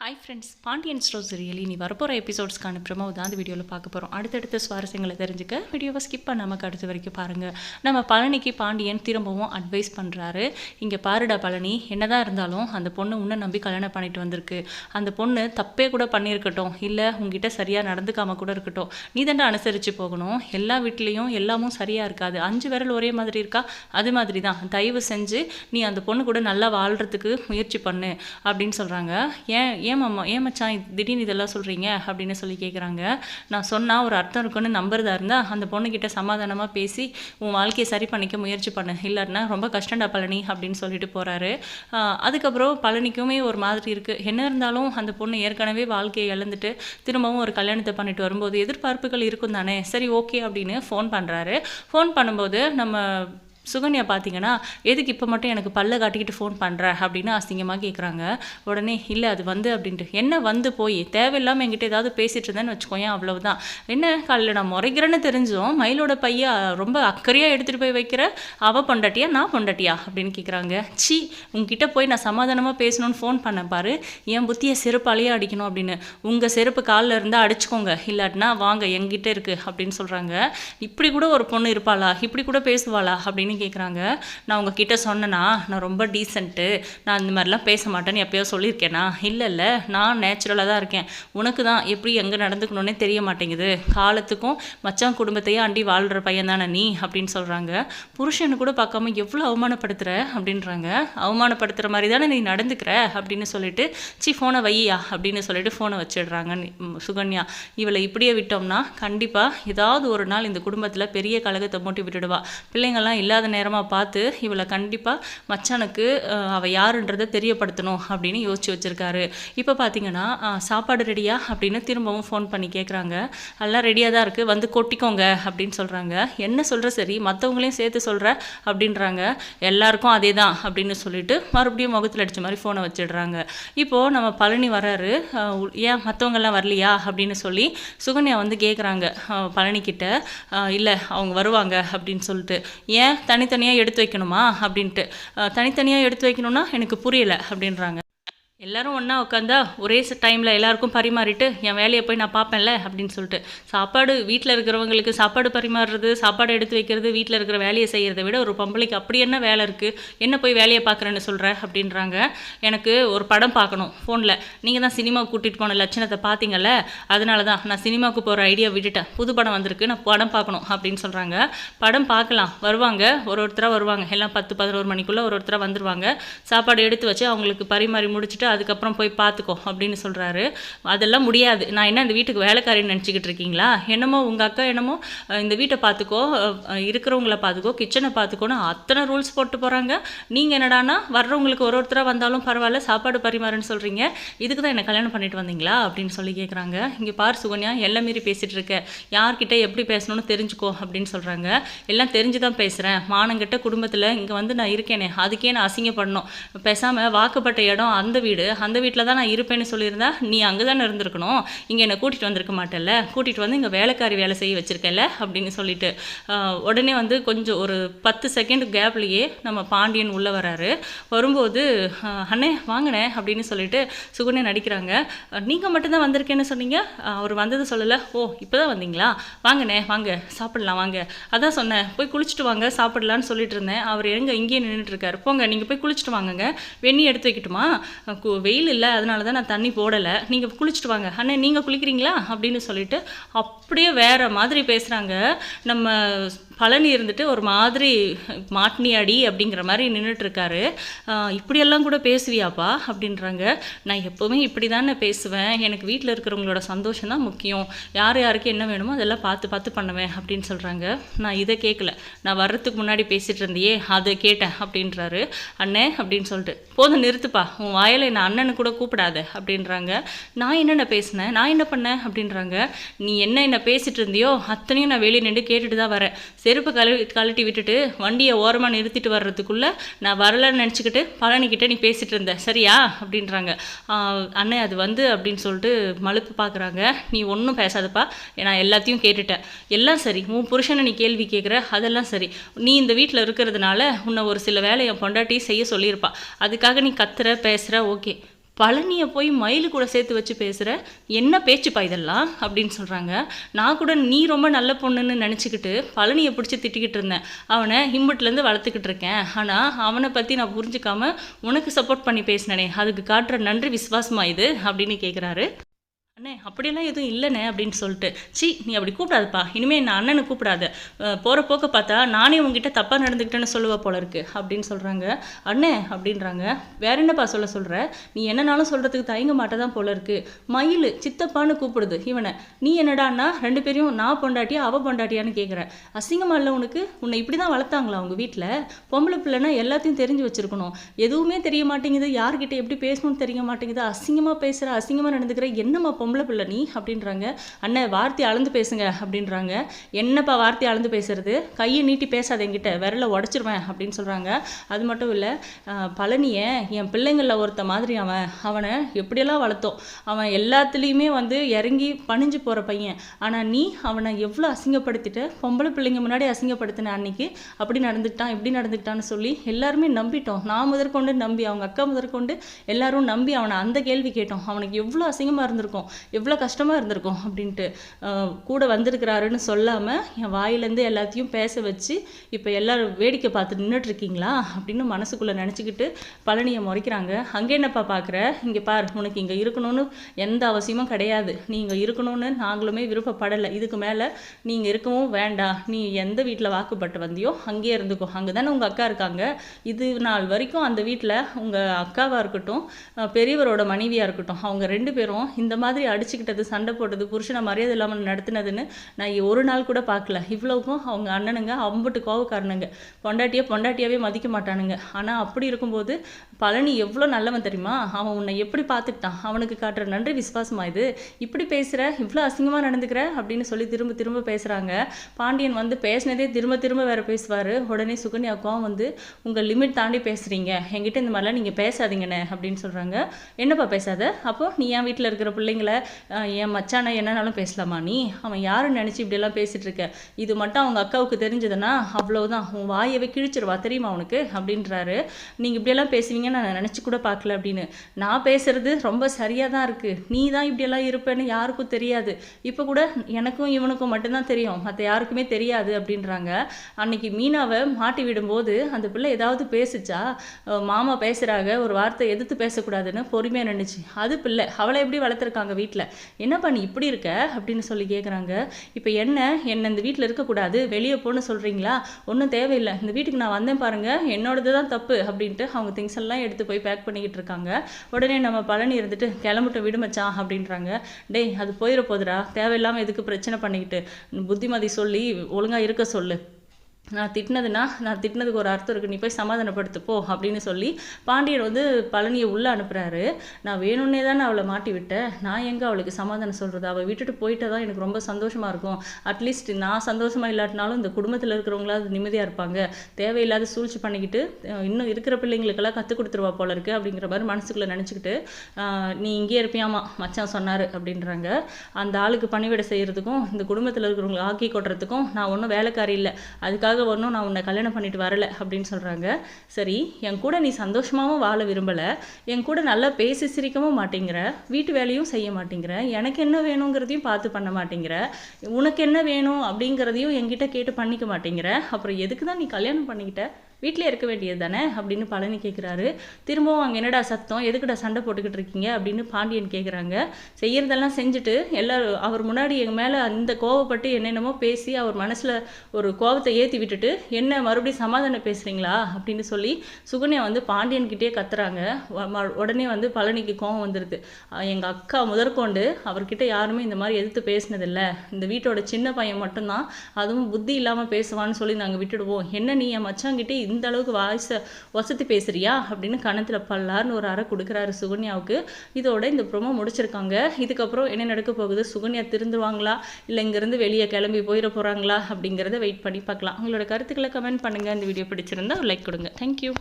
Hi friends Pandian stores really நீ வரப்போகிற எபிசோட்ஸ்க்கான promo தான் அந்த வீடியோவில் பார்க்க போகிறோம் அடுத்தடுத்த சுவாரஸ்யங்களை தெரிஞ்சுக்க வீடியோவை ஸ்கிப் பண்ணாமல் அடுத்த வரைக்கும் பாருங்கள் நம்ம பழனிக்கு பாண்டியன் திரும்பவும் அட்வைஸ் பண்ணுறாரு இங்கே பாருடா பழனி என்னதான் இருந்தாலும் அந்த பொண்ணு உன்னை நம்பி கல்யாணம் பண்ணிட்டு வந்திருக்கு. அந்த பொண்ணு தப்பே கூட பண்ணியிருக்கட்டும். இல்லை உங்ககிட்ட சரியாக நடந்துக்காமல் கூட இருக்கட்டும். நீ தாண்டா அனுசரித்து போகணும். எல்லா வீட்லேயும் எல்லாமும் சரியாக இருக்காது. அஞ்சு விரல் ஒரே மாதிரி இருக்கா? அது மாதிரி தான். தயவு செஞ்சு நீ அந்த பொண்ணு கூட நல்லா வாழ்கிறதுக்கு முயற்சி பண்ணு அப்படின்னு சொல்கிறாங்க ஏன் ஏன் மாமா ஏன் மச்சான் திடீர்னு இதெல்லாம் சொல்கிறீங்க அப்படின்னு சொல்லி கேட்குறாங்க நான் சொன்னால் ஒரு அர்த்தம் இருக்குன்னு நம்புறதா இருந்தால் அந்த பொண்ணுக்கிட்ட சமாதானமாக பேசி உன் வாழ்க்கையை சரி பண்ணிக்க முயற்சி பண்ணு. இல்லாட்டினா ரொம்ப கஷ்டம்டா பழனி அப்படின்னு சொல்லிட்டு போகிறாரு அதுக்கப்புறம் பழனிக்குமே ஒரு மாதிரி இருக்குது என்ன இருந்தாலும் அந்த பொண்ணு ஏற்கனவே வாழ்க்கையை இழந்துட்டு திரும்பவும் ஒரு கல்யாணத்தை பண்ணிட்டு வரும்போது எதிர்பார்ப்புகள் இருக்கும் தானே சரி ஓகே அப்படின்னு ஃபோன் பண்ணுறாரு ஃபோன் பண்ணும்போது நம்ம சுகன்யா பார்த்தீங்கன்னா எதுக்கு இப்போ மட்டும் எனக்கு பல்ல காட்டிக்கிட்டு ஃபோன் பண்ணுற அப்படின்னு அசிங்கமாக கேட்குறாங்க உடனே இல்லை அது வந்து அப்படின்ட்டு. என்ன வந்து போய்? தேவையில்லாமல் என்கிட்ட ஏதாவது பேசிகிட்டு இருந்தேன்னு வச்சுக்கோயேன் அவ்வளவுதான். என்ன காலையில் நான் முறைக்கிறேன்னு தெரிஞ்சும் மயிலோட பையா ரொம்ப அக்கறையாக எடுத்துகிட்டு போய் வைக்கிற அவள் பொண்டாட்டியா நான் பொண்டாட்டியா? அப்படின்னு கேட்குறாங்க சி உங்ககிட்ட போய் நான் சமாதானமாக பேசணும்னு ஃபோன் பண்ணேன் பாரு. என் புத்தியை செருப்பாலேயே அடிக்கணும் அப்படின்னு. உங்கள் செருப்பு காலில் இருந்தால் அடிச்சுக்கோங்க. இல்லாட்டினா வாங்க எங்கிட்ட இருக்குது அப்படின்னு சொல்கிறாங்க இப்படி கூட ஒரு பொண்ணு இருப்பாளா? இப்படி கூட பேசுவாளா? அப்படின்னு கேட்குறாங்க நான் உங்ககிட்ட சொன்னேன்னா நான் ரொம்ப டீசென்ட்டு நான் இந்த மாதிரிலாம் பேச மாட்டேன்னு எப்பயோ சொல்லியிருக்கேனா? இல்லை இல்லை. நான் நேச்சுரலாக தான் இருக்கேன். உனக்கு தான் எப்படி எங்கே நடந்துக்கணுன்னே தெரிய மாட்டேங்குது. காலத்துக்கும் மச்சான் குடும்பத்தையே அண்டி வாழ்கிற பையன் தானே நீ? அப்படின்னு சொல்கிறாங்க புருஷனு கூட பார்க்காம எவ்வளோ அவமானப்படுத்துகிற அப்படின்றாங்க. அவமானப்படுத்துகிற மாதிரி தானே நீ நடந்துக்கிற? அப்படின்னு சொல்லிட்டு சி ஃபோனை வையா அப்படின்னு சொல்லிட்டு ஃபோனை வச்சிடுறாங்க சுகன்யா. இவளை இப்படியே விட்டோம்னா கண்டிப்பாக ஏதாவது ஒரு நாள் இந்த குடும்பத்தில் பெரிய கழகத்தை மூட்டி விட்டுடுவா. பிள்ளைங்கள்லாம் இல்லாத நேரமாக பார்த்து இவளை கண்டிப்பாக மச்சானுக்கு அவள் யாருன்றதை தெரியப்படுத்தணும் அப்படின்னு யோசிச்சு வச்சிருக்காரு. இப்போ பார்த்தீங்கன்னா சாப்பாடு ரெடியா அப்படின்னு திரும்பவும் ஃபோன் பண்ணி கேட்குறாங்க எல்லாம் ரெடியாக தான் இருக்குது வந்து கொட்டிக்கோங்க அப்படின்னு சொல்கிறாங்க என்ன சொல்கிற சரி மற்றவங்களையும் சேர்த்து சொல்கிற அப்படின்றாங்க. எல்லாருக்கும் அதே தான் அப்படின்னு சொல்லிட்டு மறுபடியும் முகத்தில் அடிச்ச மாதிரி ஃபோனை வச்சிடுறாங்க. இப்போது நம்ம பழனி வராரு ஏன் மற்றவங்கெல்லாம் வரலையா? அப்படின்னு சொல்லி சுகன்யா வந்து கேட்குறாங்க பழனிக்கிட்ட இல்லை அவங்க வருவாங்க அப்படின்னு சொல்லிட்டு. ஏன் தனித்தனியாக எடுத்து வைக்கணுமா அப்படின்ட்டு. தனித்தனியாக எடுத்து வைக்கணும்னா எனக்கு புரியல அப்படின்றாங்க. எல்லாரும் ஒன்றா உட்காந்தா ஒரே டைமில் எல்லாருக்கும் பரிமாறிட்டு என் வேலையை போய் நான் பார்ப்பேன்ல அப்படின்னு சொல்லிட்டு. சாப்பாடு வீட்டில் இருக்கிறவங்களுக்கு சாப்பாடு பரிமாறுறது சாப்பாடு எடுத்து வைக்கிறது வீட்டில் இருக்கிற வேலையை செய்கிறத விட ஒரு பொம்பளைக்கு அப்படி என்ன வேலை இருக்குது என்ன போய் வேலையை பார்க்குறேன்னு சொல்கிற அப்படின்றாங்க. எனக்கு ஒரு படம் பார்க்கணும் ஃபோனில் நீங்கள் தான் சினிமாவுக்கு கூட்டிகிட்டு போன லட்சணத்தை பார்த்தீங்கல்ல அதனால தான் நான் சினிமாவுக்கு போகிற ஐடியா விட்டுட்டேன். புது படம் வந்திருக்கு நான் படம் பார்க்கணும் அப்படின்னு சொல்கிறாங்க படம் பார்க்கலாம். வருவாங்க. ஒரு ஒருத்தராக வருவாங்க. எல்லாம் பத்து பதினோரு மணிக்குள்ளே ஒரு ஒருத்தராக வந்துருவாங்க. சாப்பாடு எடுத்து வச்சு அவங்களுக்கு பரிமாறி முடிச்சுட்டு அதுக்கப்புறம் போய் பார்த்துக்கோ அப்படின்னு சொல்கிறாரு அதெல்லாம் முடியாது. நான் என்ன இந்த வீட்டுக்கு வேலைக்காரின்னு நினச்சிக்கிட்டு இருக்கீங்களா? என்னமோ உங்கள் அக்கா என்னமோ இந்த வீட்டை பார்த்துக்கோ இருக்கிறவங்கள பார்த்துக்கோ கிச்சனை பார்த்துக்கோன்னு அத்தனை ரூல்ஸ் போட்டு போகிறாங்க நீங்கள் என்னடான்னா வர்றவங்களுக்கு ஒரு ஒருத்தராக வந்தாலும் பரவாயில்ல சாப்பாடு பரிமாறுன்னு சொல்கிறீங்க இதுக்கு தான் என்ன கல்யாணம் பண்ணிட்டு வந்தீங்களா? அப்படின்னு சொல்லி கேட்குறாங்க இங்கே பார் சுகன்யா எல்லாம் மீறி பேசிகிட்டு இருக்க. யார்கிட்ட எப்படி பேசணும்னு தெரிஞ்சுக்கோ அப்படின்னு சொல்கிறாங்க எல்லாம் தெரிஞ்சு தான் பேசுகிறேன் மானங்கிட்ட குடும்பத்தில் இங்கே வந்து நான் இருக்கேனே. அதுக்கே நான் அசிங்கப்படணும். பேசாமல் வாக்குப்பட்ட இடம் அந்த வீடு. அந்த வீட்டில் தான் நான் இருப்பேன்னு சொல்லியிருந்தா நீ அங்கே தானே இருந்திருக்கணும். இங்கே என்னை கூட்டிகிட்டு வந்திருக்க மாட்டேல்ல. கூட்டிகிட்டு வந்து இங்கே வேலைக்காரி வேலை செய்ய வச்சிருக்கல அப்படின்னு சொல்லிட்டு உடனே வந்து கொஞ்சம் ஒரு பத்து செகண்ட் கேப்லேயே நம்ம பாண்டியன் உள்ளே வராரு. வரும்போது அண்ணே வாங்கண்ணே அப்படின்னு சொல்லிட்டு சுகுணே நடிக்கிறாங்க. நீங்கள் மட்டும்தான் வந்திருக்கேன்னு சொன்னீங்க? அவர் வந்தது சொல்லலை. ஓ இப்போ தான் வந்தீங்களா? வாங்கண்ணே வாங்க சாப்பிடலாம் வாங்க. அதான் சொன்னேன் போய் குளிச்சுட்டு வாங்க சாப்பிடலான்னு சொல்லிட்டு இருந்தேன். அவர் எங்க இங்கேயே நின்றுட்டு இருக்காரு. போங்க நீங்கள் போய் குளிச்சுட்டு வாங்கங்க. வெந்நி எடுத்து வைக்கட்டுமா? கு- வெயில் இல்லை அதனால தான் நான் தண்ணி போடலை. நீங்கள் குளிச்சுட்டு வாங்க. அண்ணே நீங்கள் குளிக்கிறீங்களா? அப்படின்னு சொல்லிட்டு அப்படியே வேறு மாதிரி பேசுகிறாங்க நம்ம பழனி இருந்துட்டு ஒரு மாதிரி மாட்னி அடி அப்படிங்கிற மாதிரி நின்றுட்டு இருக்காரு இப்படியெல்லாம் கூட பேசுவியாப்பா அப்படின்றாங்க. நான் எப்போவுமே இப்படி தானே பேசுவேன். எனக்கு வீட்டில் இருக்கிறவங்களோட சந்தோஷம் தான் முக்கியம். யார் யாருக்கு என்ன வேணுமோ அதெல்லாம் பார்த்து பார்த்து பண்ணுவேன் அப்படின்னு சொல்கிறாங்க நான் இதை கேட்கல நான் வர்றதுக்கு முன்னாடி பேசிகிட்டு இருந்தியே அதை கேட்டேன் அப்படின்றாரு. அண்ணே அப்படின்னு சொல்லிட்டு போதும் நிறுத்துப்பா. உன் வாயில் என்ன அண்ணனு கூட கூப்பிடாத அப்படின்றாங்க. நான் என்னென்ன பேசினேன்? நான் என்ன பண்ணேன் அப்படின்றாங்க. நீ என்ன என்ன பேசிட்டு இருந்தியோ அத்தனையும் நான் வெளியே நின்று கேட்டுட்டு தான் வரேன். செருப்பு கழு கழட்டி விட்டுட்டு வண்டியை ஓரமாக நிறுத்திட்டு வர்றதுக்குள்ளே நான் வரலன்னு நினச்சிக்கிட்டு பழனிக்கிட்ட நீ பேசிகிட்டு இருந்த சரியா? அப்படின்றாங்க. அண்ணன் அண்ணே அது வந்து அப்படின்னு சொல்லிட்டு மலுப்பு பார்க்குறாங்க நீ ஒன்றும் பேசாதப்பா. நான் எல்லாத்தையும் கேட்டுட்டேன். எல்லாம் சரி. உன் புருஷனை நீ கேள்வி கேட்குற அதெல்லாம் சரி. நீ இந்த வீட்டில் இருக்கிறதுனால உன்னை ஒரு சில வேலையை பொண்டாட்டி செய்ய சொல்லியிருப்பா. அதுக்காக நீ கத்துற பேசுகிற ஓகே. பழனியை போய் மயில் கூட சேர்த்து வச்சு பேசுகிற என்ன பேச்சுப்பா இதெல்லாம்? அப்படின்னு சொல்கிறாங்க நான் கூட நீ ரொம்ப நல்ல பொண்ணுன்னு நினச்சிக்கிட்டு பழனியை பிடிச்சி திட்டிக்கிட்டு இருந்தேன். அவனை ஹிம்பட்லேருந்து வளர்த்துக்கிட்டு இருக்கேன். ஆனால் அவனை பற்றி நான் புரிஞ்சுக்காம உனக்கு சப்போர்ட் பண்ணி பேசினேனே. அதுக்கு காட்டுற நன்றி விசுவாசமா இது? அப்படின்னு கேட்குறாரு அண்ணே அப்படியெல்லாம் எதுவும் இல்லைண்ணே அப்படின்னு சொல்லிட்டு. சி நீ அப்படி கூப்பிடாதப்பா. இனிமேல் நான் அண்ணனை கூப்பிடாது. போகிற போக்க பார்த்தா நானே உங்ககிட்ட தப்பாக நடந்துக்கிட்டேன்னு சொல்லுவா போல இருக்கு அப்படின்னு சொல்கிறாங்க அண்ணே அப்படின்றாங்க. வேற என்னப்பா சொல்ல சொல்கிற நீ என்னனாலும் சொல்கிறதுக்கு தயங்க மாட்டதான் போல இருக்கு. மயில் சித்தப்பான்னு கூப்பிடுது இவனை. நீ என்னடான்னா ரெண்டு பேரையும் நான் பொண்டாட்டியா அவ பொண்டாட்டியான்னு கேட்குறேன் அசிங்கமாக இல்லை உனக்கு? உன்னை இப்படி தான் வளர்த்தாங்களா அவங்க வீட்டில் பொம்பளை பிள்ளைனா எல்லாத்தையும் தெரிஞ்சு வச்சுருக்கணும். எதுவுமே தெரிய மாட்டேங்குது. யார்கிட்ட எப்படி பேசணும்னு தெரிய மாட்டேங்குது. அசிங்கமாக பேசுகிற அசிங்கமாக நடந்துக்கிற என்னம்மா பொம்பளை பிள்ளை நீ அப்படின்றாங்க. அண்ணன் வார்த்தை அளந்து பேசுங்க அப்படின்றாங்க. என்னப்பா வார்த்தை அளந்து பேசுறது? கையை நீட்டி பேசாத என்கிட்ட விரல உடச்சிருவேன் அப்படின்னு சொல்கிறாங்க அது மட்டும் இல்லை பழனியை என் பிள்ளைங்களில் ஒருத்த மாதிரி அவன். அவனை எப்படியெல்லாம் வளர்த்தோம்? அவன் எல்லாத்துலேயுமே வந்து இறங்கி பணிஞ்சு போகிற பையன். ஆனால் நீ அவனை எவ்வளோ அசிங்கப்படுத்திட்டு பொம்பளை பிள்ளைங்க முன்னாடி அசிங்கப்படுத்தின அன்னைக்கு அப்படி நடந்துக்கிட்டான் இப்படி நடந்துக்கிட்டான்னு சொல்லி எல்லாருமே நம்பிட்டோம். நான் முதற்கொண்டு நம்பி அவங்க அக்கா முதற்கொண்டு எல்லாரும் நம்பி அவனை அந்த கேள்வி கேட்டோம். அவனுக்கு எவ்வளோ அசிங்கமாக இருந்திருக்கும். எவ்வளோ கஷ்டமாக இருந்திருக்கும் அப்படின்ட்டு கூட வந்திருக்கிறாருன்னு சொல்லாமல் என் வாயிலேருந்து எல்லாத்தையும் பேச வச்சு இப்போ எல்லோரும் வேடிக்கை பார்த்து நின்றுட்டுருக்கீங்களா அப்படின்னு மனசுக்குள்ளே நினச்சிக்கிட்டு பழனியை முறைக்கிறாங்க. அங்கே என்னப்பா பார்க்குற இங்கே பார் உனக்கு இங்கே இருக்கணும்னு எந்த அவசியமும் கிடையாது. நீ இங்கே இருக்கணும்னு நாங்களுமே விருப்பப்படலை. இதுக்கு மேலே நீங்கள் இருக்கவும் வேண்டாம். நீ எந்த வீட்டில் வாக்குப்பட்டு வந்தியோ அங்கேயே இருந்துக்கோ. அங்கே தானே உங்கள் அக்கா இருக்காங்க. இது நாள் வரைக்கும் அந்த வீட்டில் உங்கள் அக்காவாக இருக்கட்டும் பெரியவரோட மனைவியாக இருக்கட்டும் அவங்க ரெண்டு பேரும் இந்த மாதிரி அடிச்சுக்கிட்டது சண்டை போட்டது புருஷனை மரியாதை இல்லாமல் நடத்தினதுன்னு நான் ஒரு நாள் கூட பார்க்கல. இவ்வளோக்கும் அவங்க அண்ணனுங்க அம்புட்டு கோவக்காரனுங்க. பொண்டாட்டியை பொண்டாட்டியாவே மதிக்க மாட்டானுங்க. ஆனால் அப்படி இருக்கும்போது பழனி எவ்வளோ நல்லவன் தெரியுமா? அவன் உன்னை எப்படி பார்த்துக்கிட்டான்? அவனுக்கு காட்டுற நன்றி விசுவாசமா இது? இப்படி பேசுகிற இவ்வளோ அசிங்கமாக நடந்துக்கிற அப்படின்னு சொல்லி திரும்ப திரும்ப பேசுகிறாங்க பாண்டியன் வந்து பேசினதே திரும்ப திரும்ப வேற பேசுவார். உடனே சுகன்யாக்கும் வந்து உங்கள் லிமிட் தாண்டி பேசுகிறீங்க என்கிட்ட இந்த மாதிரிலாம் நீங்கள் பேசாதீங்கண்ணே அப்படின்னு சொல்கிறாங்க என்னப்பா பேசாத? அப்போ நீ என் வீட்டில் இருக்கிற பிள்ளைங்கள என் மச்சானை என்னன்னாலும் பேசலாமா நீ? அவன் யாருன்னு நினச்சி இப்படியெல்லாம் பேசிகிட்டு இருக்க இது மட்டும் அவங்க அக்காவுக்கு தெரிஞ்சதுன்னா அவ்வளோதான் உன் வாயவே கிழிச்சிருவா தெரியுமா அவனுக்கு அப்படின்றாரு. நீங்கள் இப்படியெல்லாம் பேசுவீங்கன்னு நான் நினச்சி கூட பார்க்கல அப்படின்னு. நான் பேசுறது ரொம்ப சரியாக தான் இருக்குது நீ தான் இப்படியெல்லாம் இருப்பேன்னு யாருக்கும் தெரியாது. இப்போ கூட எனக்கும் இவனுக்கும் மட்டும்தான் தெரியும். மற்ற யாருக்குமே தெரியாது அப்படின்றாங்க. அன்னைக்கு மீனாவை மாட்டி விடும்போது அந்த பிள்ளை ஏதாவது பேசிச்சா? மாமா பேசுகிறாங்க ஒரு வார்த்தை எதிர்த்து பேசக்கூடாதுன்னு பொறுமையாக நின்றுச்சு அது பிள்ளை. அவளை எப்படி வளர்த்துருக்காங்க வீட்டில் என்னப்பா நீ இப்படி இருக்க? அப்படின்னு சொல்லி கேட்குறாங்க இப்போ என்ன? என்ன இந்த வீட்டில் இருக்கக்கூடாது. வெளியே போன்னு சொல்கிறீங்களா ஒன்றும் தேவையில்லை. இந்த வீட்டுக்கு நான் வந்தேன் பாருங்கள் என்னோடது தான் தப்பு. அப்படின்ட்டு அவங்க திங்ஸ் எல்லாம் எடுத்து போய் பேக் பண்ணிக்கிட்டு இருக்காங்க. உடனே நம்ம பழனி இருந்துட்டு கிளம்பிட்டு விடுமச்சான் அப்படின்றாங்க. டேய் அது போயிட போதுடா. தேவையில்லாமல் எதுக்கு பிரச்சனை பண்ணிக்கிட்டு? புத்திமதி சொல்லி ஒழுங்காக இருக்க சொல்லு. நான் திட்டினதுன்னா நான் திட்டினதுக்கு ஒரு அர்த்தம் இருக்குது நீ போய் சமாதானப்படுத்துப்போ அப்படின்னு சொல்லி பாண்டியன் வந்து பழனியை உள்ளே அனுப்புகிறாரு நான் வேணும்னே தானே அவளை மாட்டி விட்டேன். நான் எங்கே அவளுக்கு சமாதானம் சொல்கிறது அவள் விட்டுட்டு போயிட்டே தான் எனக்கு ரொம்ப சந்தோஷமாக இருக்கும். அட்லீஸ்ட் நான் சந்தோஷமாக இல்லாட்டினாலும் இந்த குடும்பத்தில் இருக்கிறவங்களாவது நிம்மதியாக இருப்பாங்க. தேவையில்லாத சூழ்ச்சி பண்ணிக்கிட்டு இன்னும் இருக்கிற பிள்ளைங்களுக்கெல்லாம் கற்றுக் கொடுத்துருவா போல இருக்குது அப்படிங்கிற மாதிரி மனசுக்குள்ளே நினச்சிக்கிட்டு நீ இங்கே இருப்பியாமா மச்சான் சொன்னார் அப்படின்றாங்க. அந்த ஆளுக்கு பணிவிடை செய்கிறதுக்கும் இந்த குடும்பத்தில் இருக்கிறவங்களை ஆக்கி கொட்டுறதுக்கும் நான் ஒன்றும் வேலைக்காரி இல்லை. அதுக்காக அதுக்காக ஒன்றும் நான் உன்னை கல்யாணம் பண்ணிட்டு வரல அப்படின்னு சொல்கிறாங்க சரி என் கூட நீ சந்தோஷமாகவும் வாழ விரும்பலை என் கூட நல்லா பேசி சிரிக்கவும் மாட்டேங்கிற வீட்டு வேலையும் செய்ய மாட்டேங்கிற எனக்கு என்ன வேணுங்கிறதையும் பார்த்து பண்ண மாட்டேங்கிற உனக்கு என்ன வேணும் அப்படிங்கிறதையும் என்கிட்ட கேட்டு பண்ணிக்க மாட்டேங்கிற அப்புறம் எதுக்கு தான் நீ கல்யாணம் பண்ணிக்கிட்ட? வீட்டிலே இருக்க வேண்டியது தானே அப்படின்னு பழனி கேட்குறாரு திரும்பவும் அங்கே என்னடா சத்தம்? எதுக்குடா சண்டை போட்டுக்கிட்டு இருக்கீங்க? அப்படின்னு பாண்டியன் கேட்குறாங்க செய்கிறதெல்லாம் செஞ்சுட்டு எல்லோரும் அவர் முன்னாடி எங்கள் மேலே அந்த கோவப்பட்டு என்னென்னமோ பேசி அவர் மனசில் ஒரு கோபத்தை ஏற்றி விட்டுட்டு என்ன மறுபடியும் சமாதானம் பேசுகிறீங்களா அப்படின்னு சொல்லி சுகன்யா வந்து பாண்டியன்கிட்டே கத்துறாங்க. உடனே வந்து பழனிக்கு கோவம் வந்துடுது எங்கள் அக்கா முதற்கொண்டு அவர்கிட்ட யாருமே இந்த மாதிரி எதிர்த்து பேசினதில்லை. இந்த வீட்டோட சின்ன பையன் மட்டும்தான் அதுவும் புத்தி இல்லாமல் பேசுவான்னு சொல்லி நாங்கள் விட்டுடுவோம். என்ன நீ என் மச்சாங்கிட்டே இந்த அளவுக்கு வாய்ஸை வசதி பேசுறியா? அப்படின்னு கணத்தில் பல்லார்னு ஒரு அறை கொடுக்குறாரு சுகன்யாவுக்கு. இதோட இந்த ப்ரொமோ முடிச்சிருக்காங்க. இதுக்கப்புறம் என்ன நடக்க போகுது? சுகன்யா திருந்துவாங்களா இல்லை இங்கேருந்து வெளியே கிளம்பி போயிட போகிறாங்களா அப்படிங்கிறத வெயிட் பண்ணி பார்க்கலாம். உங்களோட கருத்துக்களை கமெண்ட் பண்ணுங்கள் இந்த வீடியோ பிடிச்சிருந்தா லைக் கொடுங்க. தேங்க்யூ